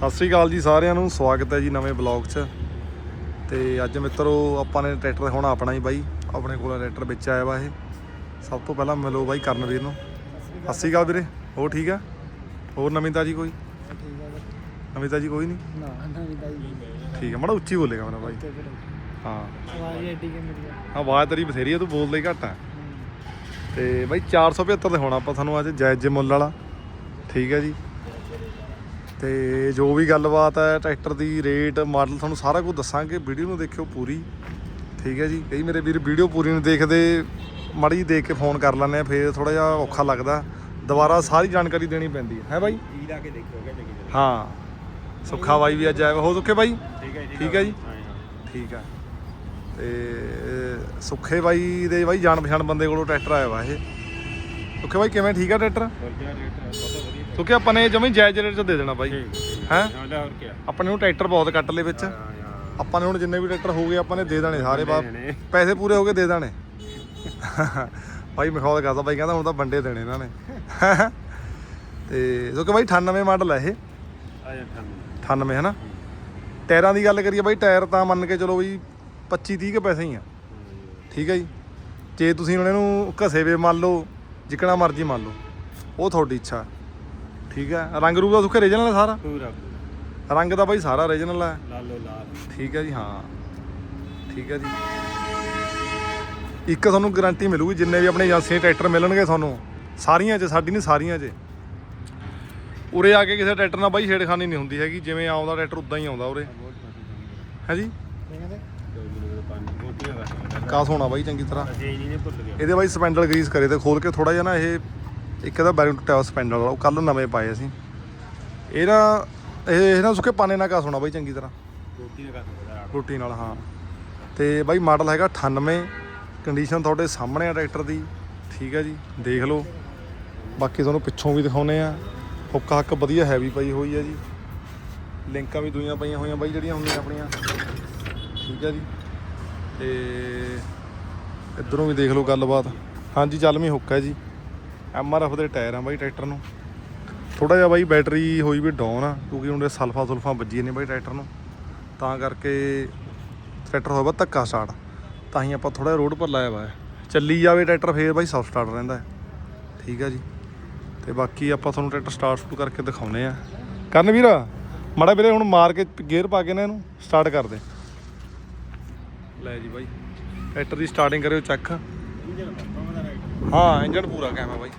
ਸਤਿ ਸ੍ਰੀ ਅਕਾਲ ਜੀ ਸਾਰਿਆਂ ਨੂੰ ਸਵਾਗਤ ਹੈ ਜੀ ਨਵੇਂ ਬਲੌਗ 'ਚ। ਤੇ ਅੱਜ ਮਿੱਤਰੋ ਆਪਾਂ ਨੇ ਟਰੈਕਟਰ ਦਿਖਾਉਣਾ ਆਪਣਾ ਹੀ ਬਾਈ ਆਪਣੇ ਕੋਲ ਟਰੈਕਟਰ ਵਿੱਚ ਆਇਆ ਵਾ ਇਹ। ਸਭ ਤੋਂ ਪਹਿਲਾਂ ਮਿਲੋ ਬਾਈ ਕਰਨਵੀਰ ਨੂੰ। ਸਤਿ ਸ੍ਰੀ ਅਕਾਲ ਵੀਰੇ ਹੋਰ ਠੀਕ ਆ? ਹੋਰ ਨਵੀਂ ਤਾਜੀ ਕੋਈ? ਨਵੀਂ ਤਾਜੀ ਕੋਈ ਨਹੀਂ? ਨਾ ਨਵੀਂ ਤਾਈ ਠੀਕ ਆ ਮਾੜਾ ਉੱਚੀ ਬੋਲੇਗਾ ਮੇਰਾ ਬਾਈ। ਤੇ ਹਾਂ। ਆਵਾਜ਼ ਐਡੀ ਕਿ ਮੇਰੀ ਆਵਾਜ਼ ਤੇਰੀ ਬਥੇਰੀ ਆ ਤੂੰ ਬੋਲਦਾ ਹੀ ਘੱਟ ਆ। ਤੇ ਬਾਈ 475 ਦਿਖਾਉਣਾ ਆਪਾਂ ਤੁਹਾਨੂੰ ਅੱਜ ਜਾਇਜ਼ ਜੇ ਮੁੱਲ ਵਾਲਾ। ਠੀਕ ਹੈ ਜੀ। ਤੇ ਜੋ ਵੀ ਗੱਲਬਾਤ ਹੈ ਟਰੈਕਟਰ ਦੀ ਰੇਟ ਮਾਡਲ ਤੁਹਾਨੂੰ ਸਾਰਾ ਕੁਝ ਦੱਸਾਂਗੇ। ਵੀਡੀਓ ਨੂੰ ਦੇਖਿਓ ਪੂਰੀ। ਠੀਕ ਹੈ ਜੀ। ਕਈ ਮੇਰੇ ਵੀਰ ਵੀਡੀਓ ਪੂਰੀ ਨੂੰ ਦੇਖਦੇ ਮਾੜੀ ਦੇਖ ਕੇ ਫੋਨ ਕਰ ਲੈਂਦੇ ਆ ਫੇਰ ਥੋੜਾ ਜਿਹਾ ਔਖਾ ਲੱਗਦਾ। ਦੁਬਾਰਾ ਸਾਰੀ ਜਾਣਕਾਰੀ ਦੇਣੀ ਪੈਂਦੀ ਹੈ। ਹੈ ਬਾਈ? ਈ ਲਾ ਕੇ ਦੇਖੋਗੇ ਚੰਗੀ ਹਾਂ। ਸੁੱਖਾ ਬਾਈ ਵੀ ਅੱਜ ਆਇਆ। ਹੋ ਸੁੱਖੇ ਬਾਈ? ਠੀਕ ਹੈ ਠੀਕ ਹੈ ਜੀ? ਹਾਂ ਹਾਂ ਠੀਕ ਆ ਤੇ ਸੁੱਖੇ ਬਾਈ ਦੇ ਬਾਈ ਜਾਣ ਪਛਾਣ ਬੰਦੇ ਕੋਲੋਂ ਟਰੈਕਟਰ ਆਇਆ ਵਾ ਇਹ। ਸੁੱਖੇ ਬਾਈ ਕਿਵੇਂ? ਠੀਕ ਆ ਟਰੈਕਟਰ? ਕੀ ਰੇਟ ਬਹੁਤ ਵਧੀਆ ਆਪਾਂ ਨੇ ਜਮੀ ਜਾਇਜ਼ ਰੇਟ 'ਚ ਦੇ ਦੇਣਾ ਬਾਈ। ਹੈਂ? ਹਾਂ ਲੈ ਹੋਰ ਕੀ ਆਪਣੇ ਨੂੰ ਟਰੈਕਟਰ ਬਹੁਤ ਕੱਟ ਲਏ ਵਿੱਚ। ਆਪਾਂ ਨੇ ਹੁਣ ਜਿੰਨੇ ਵੀ ਟਰੈਕਟਰ ਹੋ ਗਏ ਆਪਾਂ ਨੇ ਦੇ ਦੇਣੇ ਸਾਰੇ ਬਾਪ। ਦੇਣੇ। ਪੈਸੇ ਪੂਰੇ ਹੋ ਗਏ ਦੇ ਦੇਣੇ। ਬਾਈ ਮਖੌਲ ਕਰਦਾ ਬਾਈ ਕਹਿੰਦਾ ਹੁਣ ਤਾਂ ਬੰਡੇ ਦੇਣੇ ਇਹਨਾਂ ਨੇ। ਤੇ ਸੁੱਖੇ ਬਾਈ 98 ਮਾਡਲ ਹੈ ਇਹ। ਆ ਜਾ ਠੰਡ 98 ਹੈ ਨਾ ਟਾਇਰਾਂ ਦੀ ਗੱਲ ਕਰੀਏ ਬਾਈ ਟਾਇਰ ਤਾਂ ਮੰਨ ਕੇ ਚਲੋ ਬਈ 25 30 ਕੇ ਪੈਸੇ ਹੀ ਆ। ਠੀਕ ਹੈ ਜੀ। ਜੇ ਤੁਸੀਂ ਹੁਣ ਇਹਨੂੰ ਘਸੇ ਵੇ ਮੰਨ ਲਓ ਜਿਕਣਾ ਮਰਜ਼ੀ ਮੰਨ ਲਓ। ਉਹ ਤੁਹਾਡੀ ਇੱਛਾ ਠੀਕ ਹੈ? ਰੰਗ ਰੂਪ ਦਾ ਸੁੱਕੇ ਰੀਜਨਲ ਹੈ ਸਾਰਾ? ਪੂਰਾ ਰੰਗ ਦਾ ਬਾਈ ਸਾਰਾ ਰੀਜਨਲ ਹੈ। ਲਾਲੋ ਲਾਲ। ਠੀਕ ਹੈ ਜੀ ਹਾਂ। ਠੀਕ ਹੈ ਜੀ। ਇੱਕ ਤੁਹਾਨੂੰ ਗਾਰੰਟੀ ਮਿਲੂਗੀ ਜਿੰਨੇ ਵੀ ਆਪਣੇ ਏਜੰਸੀ ਟਰੈਕਟਰ ਮਿਲਣਗੇ ਤੁਹਾਨੂੰ। ਸਾਰੀਆਂ 'ਚ ਸਾਡੀ ਨਹੀਂ ਸਾਰੀਆਂ 'ਚ। ਉਰੇ ਆ ਕੇ ਕਿਸੇ ਟਰੈਕਟਰ ਨਾਲ ਬਾਈ ਛੇੜਖਾਨੀ ਨਹੀਂ ਹੁੰਦੀ ਹੈਗੀ ਜਿਵੇਂ ਆਉਂਦਾ ਟਰੈਕਟਰ ਉਦਾਂ ਹੀ ਆਉਂਦਾ ਉਰੇ। ਹੈ ਜੀ? ਕਾਸ ਹੋਣਾ ਬਾਈ ਚੰਗੀ ਤਰ੍ਹਾਂ। ਅਸੀਂ ਨਹੀਂ ਭੁੱਲ ਗਿਆ ਇਹਦੇ ਬਾਈ ਸਪੈਂਡਲ ਗਰੀਸ ਕਰੇ ਤੇ ਖੋਲ ਕੇ ਥੋੜਾ ਜਿਹਾ ਨਾ ਇਹ ਇੱਕ ਇਹਦਾ ਬੈਰਿੰਗ ਹੋਇਆ ਸਪੈਂਡਲ ਵਾਲਾ ਉਹ ਕੱਲ ਨਵੇਂ ਪਾਏ ਅਸੀਂ। ਇਹ ਨਾ ਇਹ ਨਾ ਸੁੱਕੇ ਪਾਣੇ ਨਾਲ ਕਾਸ ਹੋਣਾ ਬਾਈ ਚੰਗੀ ਤਰ੍ਹਾਂ। ਰੋਟੀ ਨਾ ਕਰ ਸਕਦਾ ਰੋਟੀ ਨਾਲ ਹਾਂ। ਤੇ ਬਾਈ ਮਾਡਲ ਹੈਗਾ 98 ਕੰਡੀਸ਼ਨ ਤੁਹਾਡੇ ਸਾਹਮਣੇ ਆ ਟਰੈਕਟਰ ਦੀ। ਠੀਕ ਹੈ ਜੀ ਦੇਖ ਲਓ। ਬਾਕੀ ਤੁਹਾਨੂੰ ਪਿੱਛੋਂ ਵੀ ਦਿਖਾਉਨੇ ਆ ਹੁੱਕ ਹੱਕ ਵਧੀਆ ਹੈਵੀ ਪਈ ਹੋਈ ਹੈ ਜੀ। ਲਿੰਕਾਂ ਵੀ ਦੂਈਆਂ ਪਈਆਂ ਹੋਈਆਂ ਬਾਈ ਜਿਹੜੀਆਂ ਹੁੰਦੀਆਂ ਆਪਣੀਆਂ। ਠੀਕ ਹੈ ਜੀ। ਤੇ ਇਧਰੋਂ ਵੀ ਦੇਖ ਲਓ ਗੱਲਬਾਤ। ਹਾਂਜੀ ਚੱਲਵੀਂ ਹੁੱਕ ਹੈ ਜੀ। ਐਮ ਆਰ ਐਫ ਦੇ ਟਾਇਰ ਆ ਬਾਈ ਟਰੈਕਟਰ ਨੂੰ। ਥੋੜਾ ਜਿਹਾ ਬਾਈ ਬੈਟਰੀ ਹੋਈ ਵੀ ਡਾਊਨ ਆ, ਕਿਉਂਕਿ ਉਹਦੇ ਸਲਫਾ ਸੁਲਫਾ ਵੱਜੀ ਨੇ ਬਾਈ ਟਰੈਕਟਰ ਨੂੰ। ਤਾਂ ਕਰਕੇ ਟਰੈਕਟਰ ਹੋਇਆ ਵਾ ਧੱਕਾ ਸਟਾਰਟ ਤਾਂ ਹੀ ਆਪਾਂ ਥੋੜਾ ਰੋਡ ਪਰ ਲਾਇਆ ਵਾ ਚੱਲੀ ਜਾਵੇ ਟਰੈਕਟਰ, ਫੇਰ ਬਾਈ ਸੌਫਟ ਸਟਾਰਟ ਰਹਿੰਦਾ ਹੈ। ਠੀਕ ਹੈ ਜੀ। ਤੇ ਬਾਕੀ ਆਪਾਂ ਤੁਹਾਨੂੰ ਟਰੈਕਟਰ ਸਟਾਰਟ ਸ਼ੁਰੂ ਕਰਕੇ ਦਿਖਾਉਨੇ ਆ। ਕਰਨ ਵੀਰ ਮਾੜਾ ਵੀਰੇ ਹੁਣ ਮਾਰ ਕੇ ਗੇਅਰ ਪਾ ਕੇ ਨਾ ਇਹਨੂੰ ਸਟਾਰਟ ਕਰ ਦੇ। ਲੈ ਜੀ ਬਾਈ। ਟਰੈਕਟਰ ਦੀ ਸਟਾਰਟਿੰਗ ਕਰਿਓ ਚੈੱਕ ਹਾਂ ਇੰਜਨ ਪੂਰਾ ਕਾਇਮ ਹੈ ਬਾਈ।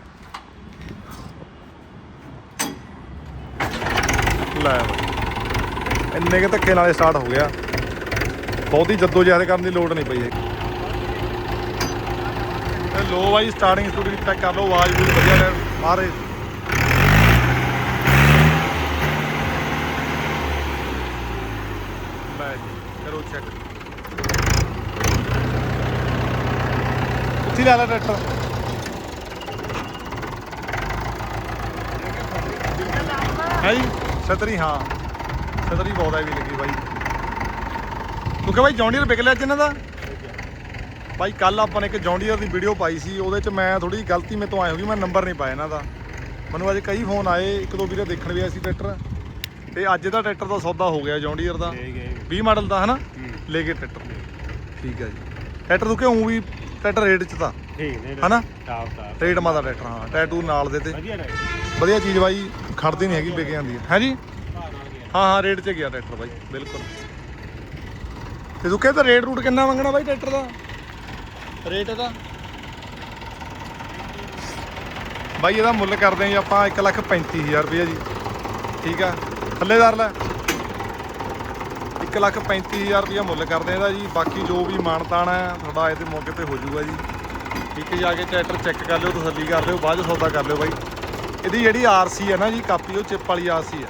ਲੈ ਬਾਈ। ਇੰਨੇ ਕੇ ਧੱਕੇ ਨਾਲੇ ਸਟਾਰਟ ਹੋ ਗਿਆ। ਬਹੁਤੀ ਜੱਦੋ ਜਹਿਦ ਕਰਨ ਦੀ ਲੋੜ ਨਹੀਂ ਪਈ ਹੈਗੀ। ਤੇ ਲੋ ਬਾਈ ਸਟਾਰਟਿੰਗ ਸਟੂਡਿੰਗ ਚੈੱਕ ਕਰ ਲਓ, ਆਵਾਜ਼ ਵੀ ਵਧੀਆ ਲੈ ਮਾਰੇ। ਲੈ ਜੀ, ਕਰੋ ਚੈੱਕ ਉੱਥੇ ਲੈ ਲੈ ਟਰੈਕਟਰ। ਹੈ ਜੀ? ਛਤਰੀ ਹਾਂ। ਛਤਰੀ ਬਹੁਤ ਹੈ ਵੀ ਲੱਗੀ ਬਾਈ। ਤੂੰ ਕਿ ਬਾਈ ਜੌਂਡੀਅਰ ਵਿਕ ਲਿਆ ਅੱਜ ਇਹਨਾਂ ਦਾ। ਬਾਈ ਕੱਲ ਆਪਾਂ ਨੇ ਇੱਕ ਜੌਂਡੀਅਰ ਦੀ ਵੀਡੀਓ ਪਾਈ ਸੀ ਉਹਦੇ ਚ ਮੈਂ ਥੋੜੀ ਗਲਤੀ ਮੇਰੇ ਤੋਂ ਆਈ ਹੋਗੀ ਮੈਂ ਨੰਬਰ ਨਹੀਂ ਪਾਇਆ ਇਹਨਾਂ ਦਾ। ਮੈਨੂੰ ਅੱਜ ਕਈ ਫੋਨ ਆਏ ਇੱਕ ਦੋ ਵੀਰੇ ਦੇਖਣ ਵੀ ਆਏ ਸੀ ਟਰੈਕਟਰ। ਤੇ ਅੱਜ ਦਾ ਟਰੈਕਟਰ ਦਾ ਸੌਦਾ ਹੋ ਗਿਆ ਜੌਂਡੀਅਰ ਦਾ। ਲੈ ਗਏ 20 ਮਾਡਲ ਦਾ ਹਨਾ? ਹੂੰ। ਲੈ ਕੇ ਟਰੈਕਟਰ। ਠੀਕ ਹੈ ਜੀ। ਟਰੈਕਟਰ ਤੋਂ ਕਿਉਂ ਵੀ ਟਰੈਕਟਰ ਰੇਟ ਚ ਤਾਂ। ਠੀਕ ਨੇ ਹਨਾ? Top top. ਰੇਟ ਮਾ ਦਾ ਟਰੈਕਟਰ ਹਾਂ ਟੈਟੂ ਨਾਲ ਦੇ ਤੇ। ਵਧੀਆ ਚੀਜ਼ ਬਾਈ ਖੜਦੀ ਨਹੀਂ ਹੈਗੀ ਵਿਕ ਜਾਂਦੀ ਹੈ। ਜੀ? ਹਾਂ ਹਾਂ ਰੇਟ 'ਚ ਗਿਆ ਟਰੈਕਟਰ ਬਾਈ ਬਿਲਕੁਲ। ਤੇ ਤੂੰ ਕਹਿੰਦਾ ਰੇਟ ਰੂਟ ਕਿੰਨਾ ਮੰਗਣਾ ਬਾਈ ਟਰੈਕਟਰ ਦਾ? ਰੇਟ ਇਹਦਾ? ਬਾਈ ਇਹਦਾ ਮੁੱਲ ਕਰਦੇ ਆਂ ਜੀ ਆਪਾਂ 135000 ਰੁਪਏ ਜੀ। ਠੀਕ ਆ? ਥੱਲੇਦਾਰ ਲੈ। 135000 ਰੁਪਇਆ ਮੁੱਲ ਕਰਦੇ ਆਂ ਇਹਦਾ ਜੀ। ਬਾਕੀ ਜੋ ਵੀ ਮਾਨਤਾਨ ਹੈ, ਤੁਹਾਡਾ ਇਹਦੇ ਮੌਕੇ ਤੇ ਹੋ ਜਾਊਗਾ ਜੀ। ਠੀਕ ਹੈ ਜਾ ਕੇ ਟਰੈਕਟਰ ਚੈੱਕ ਕਰ ਲਿਓ, ਤਸੱਲੀ ਕਰ ਲਿਓ, ਬਾਅਦ 'ਚ ਸੌਦਾ ਕਰ ਲਿਓ ਬਾਈ। ਇਹਦੀ ਜਿਹੜੀ ਆਰਸੀ ਹੈ ਨਾ ਜੀ, ਕਾਪੀ, ਉਹ ਚਿਪ ਵਾਲੀ ਆਰਸੀ ਹੈ।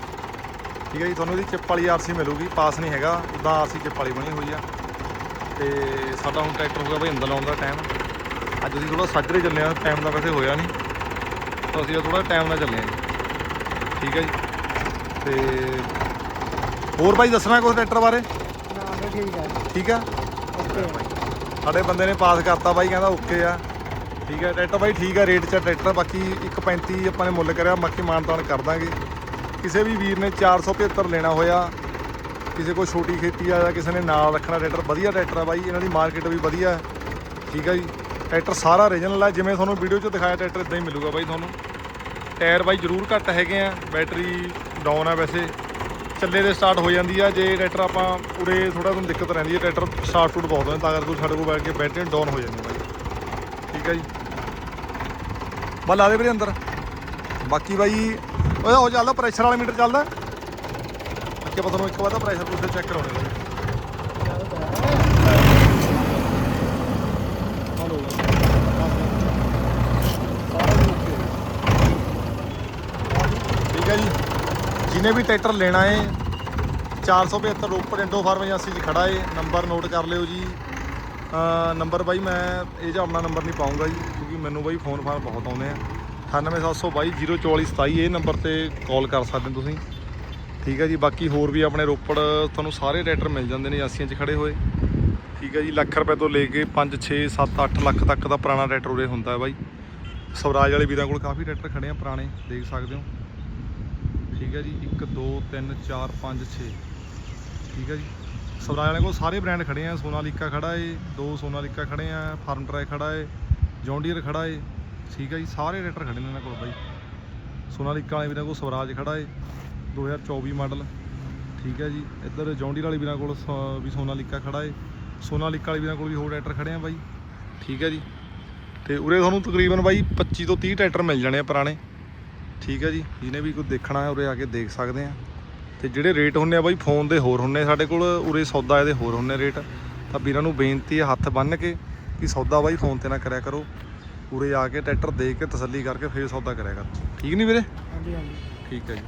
ਠੀਕ ਹੈ ਜੀ, ਤੁਹਾਨੂੰ ਇਹਦੀ ਚਿਪ ਵਾਲੀ ਆਰਸੀ ਮਿਲੂਗੀ, ਪਾਸ ਨਹੀਂ ਹੈਗਾ ਉਦਾਂ ਆਰਸੀ ਚਿਪ ਵਾਲੀ ਬਣੀ ਹੋਈ ਆ। ਤੇ ਸਾਡਾ ਹੁਣ ਟਰੈਕਟਰ ਹੋ ਗਿਆ ਬਾਈ ਅੰਦਰ ਲਾਉਣ ਦਾ ਟਾਈਮ ਅੱਜ ਅਸੀਂ ਥੋੜਾ ਸਾਜਰੇ ਚੱਲੇ ਆ ਟਾਈਮ ਦਾ ਵੈਸੇ ਹੋਇਆ ਨਹੀਂ। ਤਾਂ ਅਸੀਂ ਥੋੜਾ ਟਾਈਮ ਨਾਲ ਚੱਲੇ ਆ ਜੀ। ਠੀਕ ਹੈ ਜੀ। ਤੇ ਹੋਰ ਬਾਈ ਦੱਸਣਾ ਕੁਝ ਟਰੈਕਟਰ ਬਾਰੇ? ਨਾ ਬਈ ਠੀਕ ਹੈ ਠੀਕ ਆ? ਓਕੇ ਸਾਡੇ ਬੰਦੇ ਨੇ ਪਾਸ ਕਰਤਾ ਬਾਈ ਕਹਿੰਦਾ ਓਕੇ ਆ। ਠੀਕ ਹੈ ਟਰੈਕਟਰ ਬਾਈ ਠੀਕ ਆ ਰੇਟ 'ਚ ਟਰੈਕਟਰ ਬਾਕੀ 1.35 ਆਪਾਂ ਨੇ ਮੁੱਲ ਕਰਿਆ ਬਾਕੀ ਮਾਨਤਾਨ ਕਰ ਦਾਂਗੇ। ਕਿਸੇ ਵੀ ਵੀਰ ਨੇ 475 ਲੈਣਾ ਹੋਇਆ ਕਿਸੇ ਕੋਲ ਛੋਟੀ ਖੇਤੀ ਆ ਜਾਂ ਕਿਸੇ ਨੇ ਨਾਲ ਰੱਖਣਾ ਟਰੈਕਟਰ ਵਧੀਆ ਟਰੈਕਟਰ ਆ ਬਾਈ ਇਹਨਾਂ ਦੀ ਮਾਰਕੀਟ ਵੀ ਵਧੀਆ ਠੀਕ ਆ ਜੀ? ਟਰੈਕਟਰ ਸਾਰਾ ਰੀਜਨਲ ਹੈ ਜਿਵੇਂ ਤੁਹਾਨੂੰ ਵੀਡੀਓ 'ਚ ਦਿਖਾਇਆ ਟਰੈਕਟਰ ਇਦਾਂ ਹੀ ਮਿਲੂਗਾ ਬਾਈ ਤੁਹਾਨੂੰ। ਟਾਇਰ ਬਾਈ ਜ਼ਰੂਰ ਘੱਟ ਹੈਗੇ ਆ ਬੈਟਰੀ ਡਾਊਨ ਆ ਵੈਸੇ। ਚੱਲੇ ਦੇ ਸਟਾਰਟ ਹੋ ਜਾਂਦੀ ਆ। ਜੇ ਟਰੈਕਟਰ ਆਪਾਂ ਉਰੇ ਥੋੜਾ ਤੁਹਾਨੂੰ ਦਿੱਕਤ ਰਹਿੰਦੀ ਹੈ ਟਰੈਕਟਰ ਸਟਾਰਟ ਟੂਟ ਬਹੁਤ ਹੁੰਦਾ ਤਾਂ ਕਰਕੇ ਸਾਡੇ ਕੋਲ ਬੈਠ ਕੇ ਬੈਟਰੀ ਡਾਊਨ ਹੋ ਜਾਂਦੀ ਬਾਈ। ਠੀਕ ਆ ਜੀ। ਬਸ ਲਾ ਦੇ ਵੀਰੇ ਅੰਦਰ। ਬਾਕੀ ਬਾਈ ਉਹਦਾ ਉਹ ਚੱਲਦਾ ਪ੍ਰੈਸ਼ਰ ਵਾਲਾ ਮੀਟਰ ਚੱਲਦਾ। ਅੱਗੇ ਪਤਾ ਨੂੰ ਇੱਕ ਵਾਰ ਦਾ ਪ੍ਰੈਸ਼ਰ ਪ੍ਰੂਸ਼ਰ ਚੈੱਕ ਕਰਾਉਣੇ ਬਾਈ। ਠੀਕ ਹੈ ਜੀ। ਜਿਹਨੇ ਵੀ ਟਰੈਕਟਰ ਲੈਣਾ ਹੈ 475 ਰੋਪੜ ਇੰਡੋ ਫਾਰਮ ਏਜੰਸੀ 'ਚ ਖੜਾ ਏ, ਨੰਬਰ ਨੋਟ ਕਰ ਲਿਓ ਜੀ। ਨੰਬਰ ਬਾਈ ਮੈਂ ਇਹ 'ਚ ਆਪਣਾ ਨੰਬਰ ਨਹੀਂ ਪਾਉਂਗਾ ਜੀ, ਕਿਉਂਕਿ ਮੈਨੂੰ ਬਾਈ ਫੋਨ ਫਾਨ ਬਹੁਤ ਆਉਂਦੇ ਆ। 98722 ਇਹ ਨੰਬਰ ਤੇ ਕਾਲ ਕਰ ਸਕਦੇ ਹੋ ਤੁਸੀਂ। ਠੀਕ ਹੈ ਜੀ, ਬਾਕੀ ਹੋਰ ਵੀ ਆਪਣੇ ਰੋਪੜ, ਤੁਹਾਨੂੰ ਸਾਰੇ ਟਰੈਕਟਰ ਮਿਲ ਜਾਂਦੇ ਨੇ ਏਜੰਸੀਆਂ 'ਚ ਖੜੇ ਹੋਏ। ਠੀਕ ਹੈ ਜੀ, ਲੱਖ ਰੁਪਏ ਤੋਂ ਲੈ ਕੇ 5 6 7 8 ਲੱਖ ਤੱਕ ਦਾ ਪੁਰਾਣਾ ਟਰੈਕਟਰ ਉਰੇ ਹੁੰਦਾ ਹੈ ਬਾਈ। ਸਵਰਾਜ ਵਾਲੇ ਵੀਰਾਂ ਕੋਲ ਕਾਫੀ ਟਰੈਕਟਰ ਖੜੇ ਆ ਪੁਰਾਣੇ, ਦੇਖ ਸਕਦੇ ਹੋ। ਠੀਕ ਹੈ ਜੀ 1 2 3 4 5 6 ਠੀਕ ਹੈ ਜੀ। ਸਵਰਾਜ ਵਾਲੇ ਕੋਲ ਸਾਰੇ ਬ੍ਰਾਂਡ ਖੜੇ ਆ। ਸੋਨਾਲੀਕਾ ਖੜਾ ਏ, ਦੋ ਸੋਨਾਲੀਕਾ ਖੜੇ ਆ, ਫਾਰਮ ਟਰੈਕ ਖੜਾ ਏ ਜੌਂਡੀਅਰ ਖੜਾ ਏ। ਠੀਕ ਹੈ ਜੀ, ਸਾਰੇ ਟਰੈਕਟਰ ਖੜੇ ਨੇ ਇਹਨਾਂ ਕੋਲ ਬਾਈ। ਸੋਨਾਲੀਕਾ ਵਾਲੇ ਵੀਰਾਂ ਕੋਲ ਸਵਰਾਜ ਖੜਾ ਏ 2024 ਮਾਡਲ। ਠੀਕ ਹੈ ਜੀ, ਇੱਧਰ ਜੌਂਡੀਅਰ ਵਾਲੇ ਵੀਰਾਂ ਕੋਲ ਸ- ਵੀ ਸੋਨਾਲੀਕਾ ਖੜਾ ਏ। ਸੋਨਾਲੀਕਾ ਵਾਲੇ ਵੀਰਾਂ ਕੋਲ ਵੀ ਹੋਰ ਟਰੈਕਟਰ ਖੜੇ ਆ ਬਾਈ। ਠੀਕ ਹੈ ਜੀ। ਤੇ ਉਰੇ ਤੁਹਾਨੂੰ ਤਕਰੀਬਨ ਬਾਈ 25 ਤੋਂ 30 ਟਰੈਕਟਰ ਮਿਲ ਜਾਣੇ ਆ ਪੁਰਾਣੇ। ਠੀਕ ਹੈ ਜੀ ਜਿਹਨੇ ਵੀ ਕੋਈ ਦੇਖਣਾ ਹੈ ਉਰੇ ਆ ਕੇ ਦੇਖ ਸਕਦੇ ਆ ਤੇ ਜਿਹੜੇ ਰੇਟ ਹੁੰਨੇ ਆ ਬਾਈ ਫੋਨ ਦੇ ਹੋਰ ਹੁੰਨੇ ਸਾਡੇ ਕੋਲ ਉਰੇ ਸੌਦਾ ਇਹਦੇ ਹੋਰ ਹੁੰਨੇ ਰੇਟ ਤਾਂ ਵੀਰਾਂ ਨੂੰ ਬੇਨਤੀ ਹੈ ਹੱਥ ਬੰਨ੍ਹ ਕੇ ਕਿ ਸੌਦਾ ਬਾਈ ਫੋਨ ਤੇ ਨਾ ਕਰਿਆ ਕਰੋ। ਉਰੇ ਆ ਕੇ ਟਰੈਕਟਰ ਦੇਖ ਕੇ ਤਸੱਲੀ ਕਰਕੇ ਫੇਰ ਸੌਦਾ ਕਰਿਆ ਕਰੋ। ਠੀਕ ਨਹੀਂ ਵੀਰੇ? ਹਾਂਜੀ ਹਾਂਜੀ। ਠੀਕ ਹੈ ਜੀ।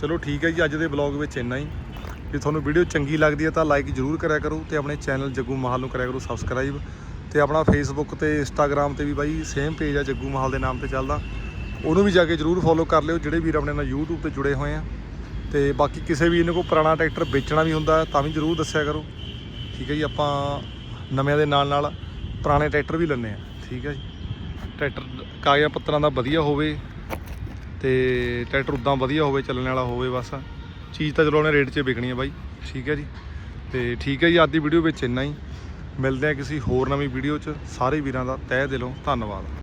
ਚਲੋ ਠੀਕ ਹੈ ਜੀ ਅੱਜ ਦੇ ਬਲੌਗ ਵਿੱਚ ਇੰਨਾ ਹੀ। ਜੇ ਤੁਹਾਨੂੰ ਵੀਡੀਓ ਚੰਗੀ ਲੱਗਦੀ ਹੈ ਤਾਂ ਲਾਈਕ ਜ਼ਰੂਰ ਕਰਿਆ ਕਰੋ ਤੇ ਆਪਣੇ ਚੈਨਲ ਜੱਗੂ ਮਹਾਲ ਨੂੰ ਕਰਿਆ ਕਰੋ ਸਬਸਕ੍ਰਾਈਬ ਤੇ ਆਪਣਾ ਫੇਸਬੁੱਕ ਤੇ ਇੰਸਟਾਗ੍ਰam ਤੇ ਵੀ ਬਾਈ ਸੇਮ ਪੇਜ ਆ ਜੱਗੂ ਮਹਾਲ ਦੇ ਨਾਮ ਤੇ ਚੱਲਦਾ। ਉਹਨੂੰ ਵੀ ਜਾ ਕੇ ਜ਼ਰੂਰ ਫੋਲੋ ਕਰ ਲਿਓ, ਜਿਹੜੇ ਵੀਰ ਆਪਣੇ ਨਾਲ YouTube ਤੇ ਜੁੜੇ ਹੋਏ ਆ। ਤੇ ਬਾਕੀ ਕਿਸੇ ਵੀ ਇਹਨਾਂ ਕੋਲ ਪੁਰਾਣਾ ਟਰੈਕਟਰ ਵੇਚਣਾ ਵੀ ਹੁੰਦਾ, ਤਾਂ ਵੀ ਜ਼ਰੂਰ ਦੱਸਿਆ ਕਰੋ। ਠੀਕ ਹੈ ਜੀ, ਆਪਾਂ ਨਵਿਆਂ ਦੇ ਨਾਲ ਨਾਲ ਪੁਰਾਣੇ ਟਰੈਕਟਰ ਵੀ ਲੈਂਦੇ ਆ। ਠੀਕ ਹੈ ਜੀ, ਟਰੈਕਟਰ ਕਾਗਜ਼ਾਂ ਪੱਤਰਾਂ ਦਾ ਵਧੀਆ ਹੋਵੇ ਤੇ ਟਰੈਕਟਰ ਉਦਾਂ ਵਧੀਆ ਹੋਵੇ, ਚੱਲਣ ਵਾਲਾ ਹੋਵੇ ਬਸ। ਚੀਜ਼ ਤਾਂ ਚਲੋ ਉਹਨੇ ਰੇਟ 'ਚ ਵਿਕਣੀ ਹੈ ਬਾਈ। ਠੀਕ ਹੈ ਜੀ, ਤੇ ਠੀਕ ਹੈ ਜੀ, ਅੱਜ ਦੀ ਵੀਡੀਓ ਵਿੱਚ ਇੰਨਾ ਹੀ। ਮਿਲਦੇ ਆ ਕਿਸੇ ਹੋਰ ਨਵੀਂ ਵੀਡੀਓ 'ਚ। ਸਾਰੇ ਵੀਰਾਂ ਦਾ ਤਹਿ ਦਿਲੋਂ ਧੰਨਵਾਦ।